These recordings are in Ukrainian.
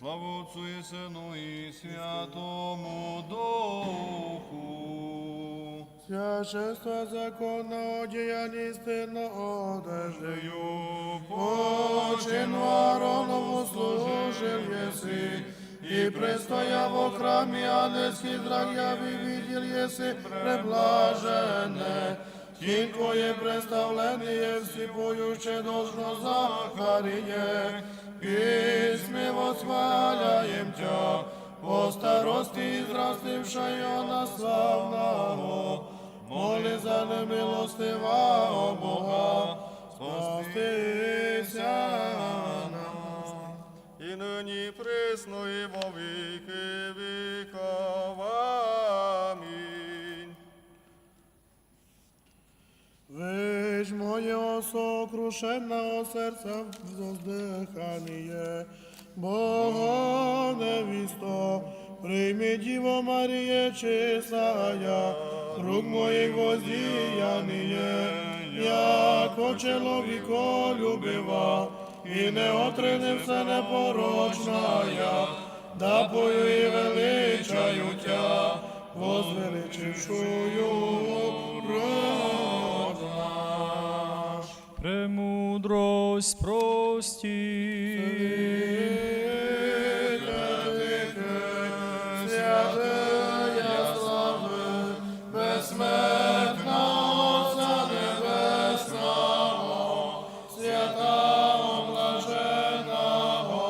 Слава Отцу і Сину і Святому Духу. Священство законного діяння істинного одеждею, почин Ааронову служив єси, і пристояв у храмі ангельський зрак яви видел єси преблажене. Тінь Твоє представление всіпоюще должно Захаріє, письми восхваляєм Тя, по старості і на славного, моли за о Бога, спастися нам. і нині присно, і во Виж моє сокрушенного серця воздихання, Бога невісто, прийми Діво Маріє чистая, рук моїх воздіяніє, як чоловіко любива, і не отрине все непорочная, да пою і величаю тя, возвеличившую. Премудрость прості. Святая слави, безсмертна Отця Небесного, святого блаженого,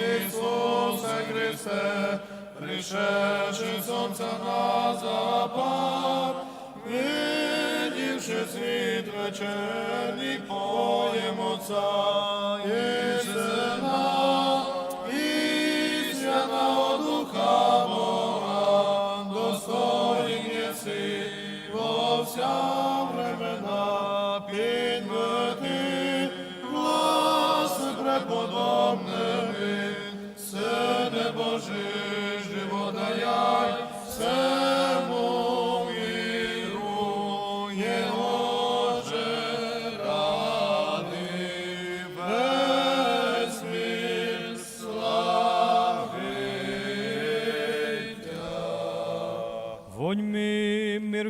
Ісусе Христе, пришедши сонця на запад, світ вечерній, поєм Отця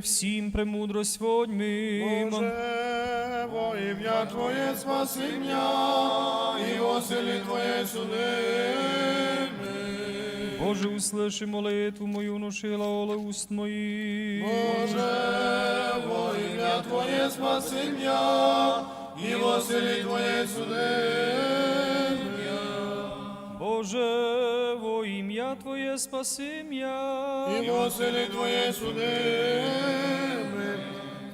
всім, премудрость вонь ми. Боже, во ім'я Твоє спасіння, і оселі Твоє судими. Боже, услыши молитву мою, ношила оле уст моїх. Боже, во ім'я Твоє спасіння, і оселі Твоє судим'я. Боже, во ім'я Твоє спаси м'я. І восени Твоє суди.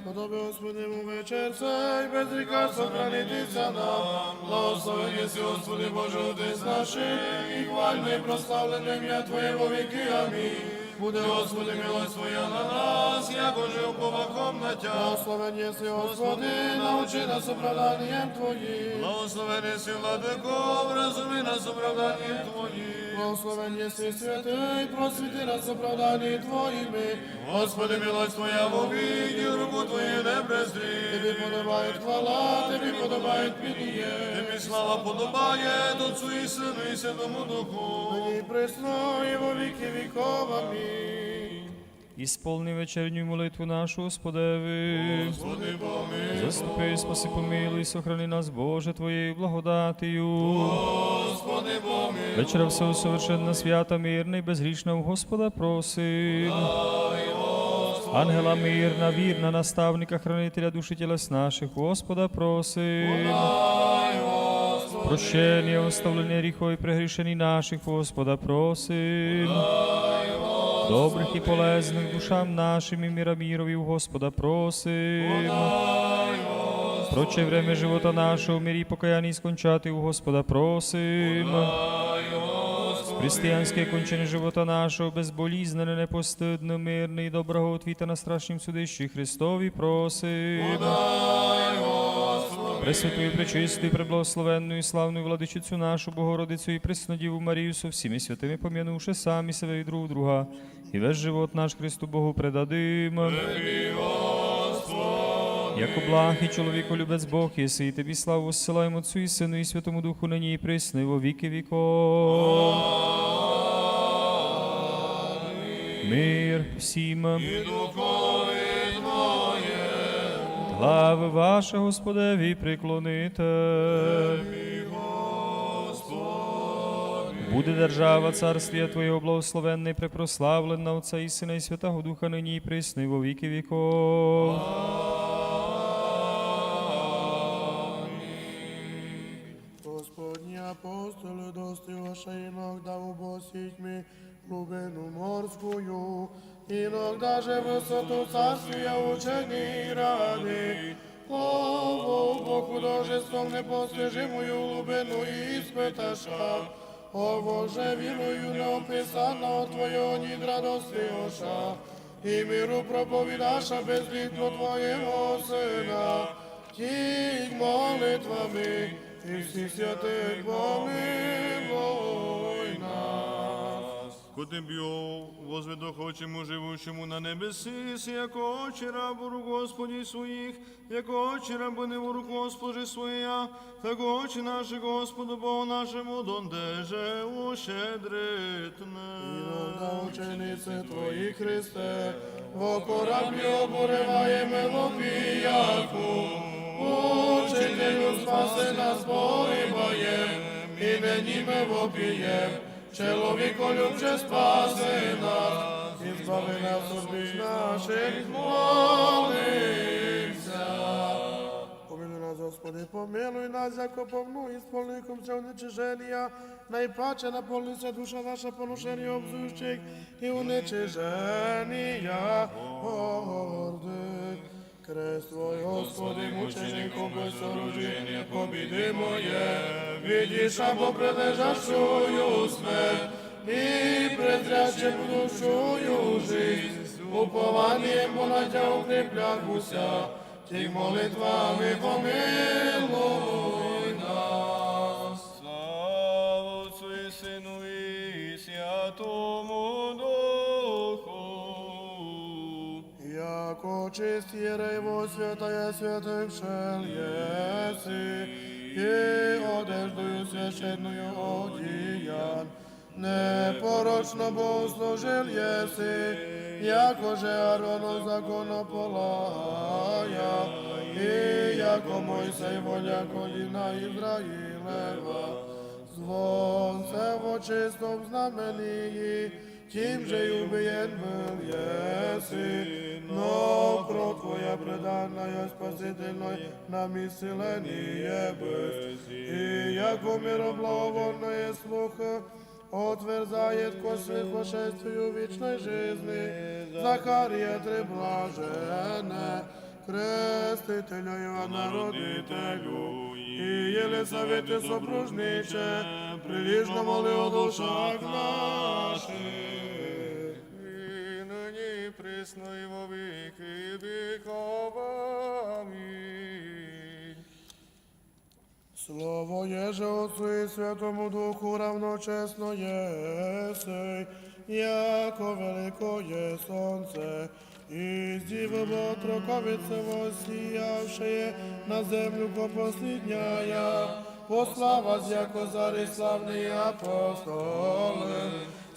Подоби Господи му вечер цей, без ріка сохранитися нам. Благословен єси, Господи Боже, Отець наший, і хвальний прославлене ім'я Твоє во віки. Амінь. Буде, Господи, милость Твоя на нас, як уже уповаком на Тя. Благословен єси, Господи, научи нас оправданням Твоїм. Благословен єси, владико, розуми нас оправданням Твоїм. Благословен єси, святий, просвіти нас оправданні Твоїми. Господи, милость Твоя в обіді, руку Твою не презрі. Тобі подобає хвала, тобі подобає пініє. Тобі слава подобає Отцу і Сину і Святому Духу. І присно, і во віки віков. Амінь. Ісполни вечерню молитву нашу, Господеви. Господи, помилуй. Заступи, спаси, помилуй, сохрани нас, Боже, Твоєю благодатію. Господи, помилуй. Вечора всього совершенна, свята, мирна і безгрішна у Господа просим. Ангела мирна, вірна, наставника, хранителя душі тілес наших, Господа просим. Прощення, оставлення гріхов і прегрішені наших, Господа просим. Добрих і полезних душам нашим і міра мірові у Господа просим. Проче время живота нашого, в мирі покаянні скончати у Господа просим. Християнське кончення живота нашого, безболізнене, непостидне, мирне і доброго отвіта на страшнім судищі Христові просим. Пресвятую, пречистую, преблагословенну і славну владичицю нашу Богородицю і Преснодіву Марію со всіми святими пом'янувши самі себе і друг друга, і весь живот наш Христу Богу предадим. Яко благ і чоловіко любець Бог, єси, і тобі славу зсилаємо Отцю і Сину і Святому Духу нині і присно, і во віки віков. Мир всім. Глави ваша, Господеві, приклоните. Буде держава царствія Твоєго благословенна і препрославлена Отця і Сина і Святого Духа нині і присно, і во віки віков. иногда убосить ми глубину морскую, иногда же высоту царствия учений рады. Ово Бог художеством непостижимую глубину испыташа, Ово же вірою неописаного Твоєго нідра достигоша, і миру проповідаша безлітно Твоєго Сина, тих молитвами і всіх святих помилуй нас. Ко Теб'ю, возведохочему живущему на небеси, си, яко очі рабу рук Господі своїх, яко очі рабу не в рук Господи своя, так очі наші Господу Богу нашому дондеже ущедритне. Іногда учениці Твої, Христе, во кораблі обуриває мелопіяку, Учителю спаси нас, погибаєм, і не німе вопієм, чоловіко любче спаси нас, і збави нас біж наших, молимся. Помилуй нас, Господи, помилуй нас, яко повну і сполником цього уничиження, найпаче наповниться душа наша поношення обзущих і уничиження гордих. Крест Твой, Господи, мученику безоруження, побіди моє, видиш або прилежащую смерть, і презрячим душою жизнь, упованием понадя укрепляхуся, тих молитвами помилуй нас. Слава Отцу і Сину і Святому Духу. Яко чист єрей во святая святих шел єси, і одеждою священною одіян, непорочно богослужил єси, яко же Арону законополая, і яко Мойсей воля коліна Ізраїлева, звон се в чистом знамении, тим же и убиен был еси, но кровь Твоя преданная спасительной нам исцеление быть. И яко мироблаговорное слуха, отверзает ко святошествию вечной жизни, Захария три блажене, крестителю Иоанна родителю, и Елисаветы сопружниче, прилежно моли о душах наших. Присно і во віки віков. Амінь. Слово Еже Отцу и Святому Духу равночесно есей, яко велико є сонце, і здивимо троковице воссіявшее на землю по последняя, послава яко зари славні апостоли,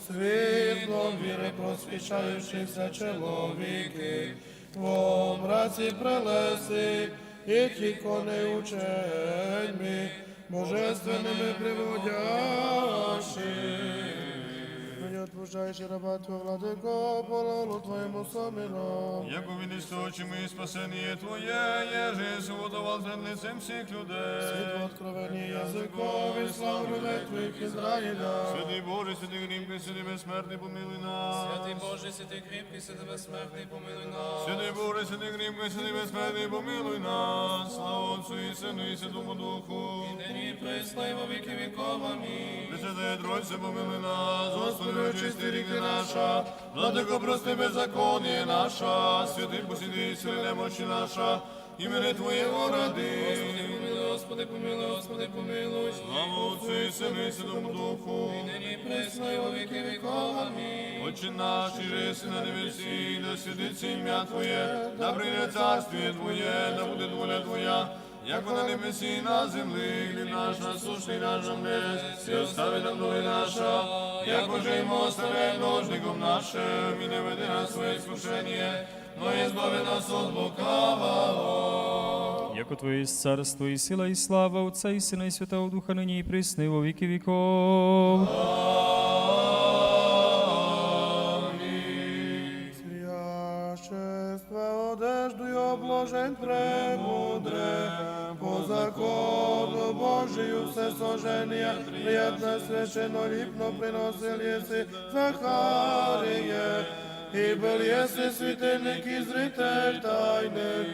світлом віри просвічаючися чоловіки, во мраці прелеси, і тільки не ученьми, божественними приводящи. Мені отпущаєш раба Твого, владико, полону Твоєму сомілом. Яко видиш очима і спасення Твоє, єже свободував пред лицем всіх людей. Світло откровені язикові, славу Твоїх Ізраїля. Святий Боже, святий грімкий, святий безсмертний, помилуй нас. Святий Боже, святий кріпкий, святий безсмертний, помилуй нас. Святий Боже, святий грімкий, святий безсмертний, помилуй нас. Слава Отцу і Сину і Святому Духу. Нині і присно, і во віки віков. Амінь. Пресвятая Тройця, помилуй нас. Господи, очисти ріки наша. Владико, прости беззаконие наша. Святий посіди, сили немочі наша. Імени Твоєго ради. Помилуй, Господи, помилуй, Господи, помилуй. Слава Отцу і Сину і Святому Духу. І нині пресно, і во віки віков. Амінь. Отче наш, і жеси на небесі, да святиться ім'я Твоє, да прийде царствіє Твоє, да буде воля Твоя, як на небесі на землі, хліб наш насущний наш нам днес, і остави нам доли наша, як уже йому оставляй ножником нашим, і не веди нас своє искушення, но і нас от лукавого. Яко Твоє царство і сила і слава Отця і Сина і Святого Духа нині і присно, і во віки віков. Священство Все сожження, приятно священно ліпно приносил єси Захаріє, і был єси світильник і зритель тайних,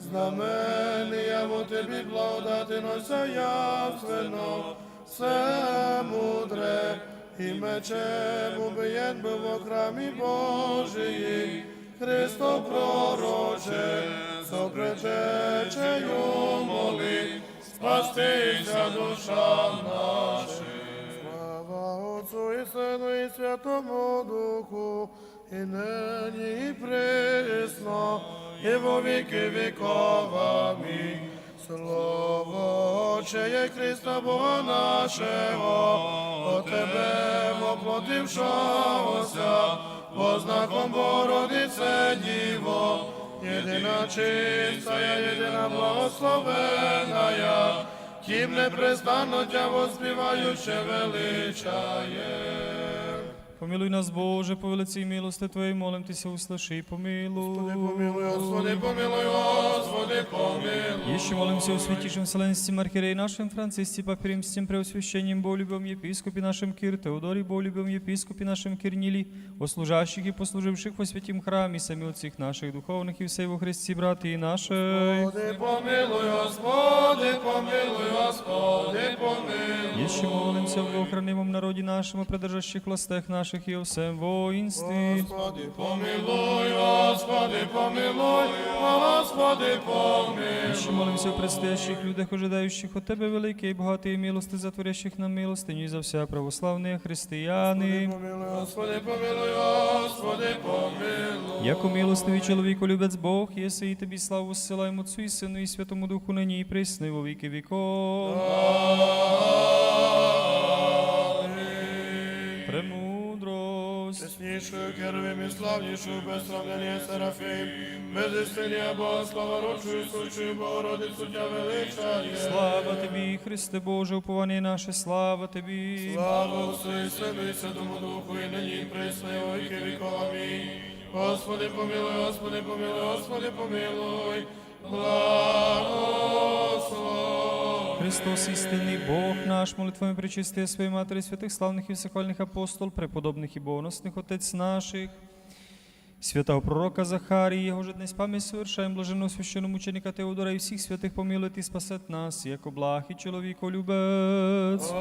знамення во тобі благодати нося явственно, все мудре, і мечем убиєн був в храмі Божиї, Христо пророче, сопречечею моли, спастися душам нашим. Слава Отцу і Сину і Святому Духу, і нині і присно, і во віки віков. Амінь. Слово Отче Христа Бога нашого, от Тебе воплотившогося, по знаком Бородице Діво, єдина чистая, єдина благословенная, Тим непрестанно Тя воспіваюче величає. Помилуй нас, Боже, по велиці милости Твоєї, молим Тися, услыши і помилуй. Господи, Помилуй, Господи, помилуй, Господи, помилуй. Еще молимся о святейшем Вселенском архиерее нашем Франциске, Папе Римским, Преосвященнем Болюбом, епископе нашем Кир, Теодоре Болюбом, епископе нашем Кирнили, о служащих и послуживших во святім храмі, самі отцих наших духовних і все во Христі, брати і наші. Господи, помилуй, Господи, помилуй, Господи, помилуй. Еще молимся в охранимом народі нашому, придержащих властях наших і о всем воїнстві. Господи, помилуй, Господи, помилуй, Господи, помилуй. Ще молимся в предстоящих людях, ожидаючих от Тебе великої, багатої милости, затворящих нам милостиню за вся православні християни. Господи, помилуй, Господи, помилуй. Яко милостивий чоловіку любець Бог, єси і тобі славу зсилаємо Отцу і Сину і Святому Духу нині і присно, і во віки віков. Чеснішою керовим і славнішою, без сравнення Серафим, без істиння Бога, слава рочою, сучою, Богородицю Тя величає. Слава тобі, Христе Боже, уповання наше, слава тобі. Слава Отцу і Сину і Святому Духу, і нині і присно, і віки віков. Амінь. Господи, помилуй, Господи, помилуй, Господи, помилуй. Благослови. Христос, істинний Бог наш, молитвами причистия своєї Матері, святих славних і всехвальних апостол, преподобних і богоносних Отець наших, святого пророка Захарії, його же днес пам'ять совершаємо блаженного священномученика Теодора і всіх святих помилуйте і спасет нас, як облах і чоловіко любець.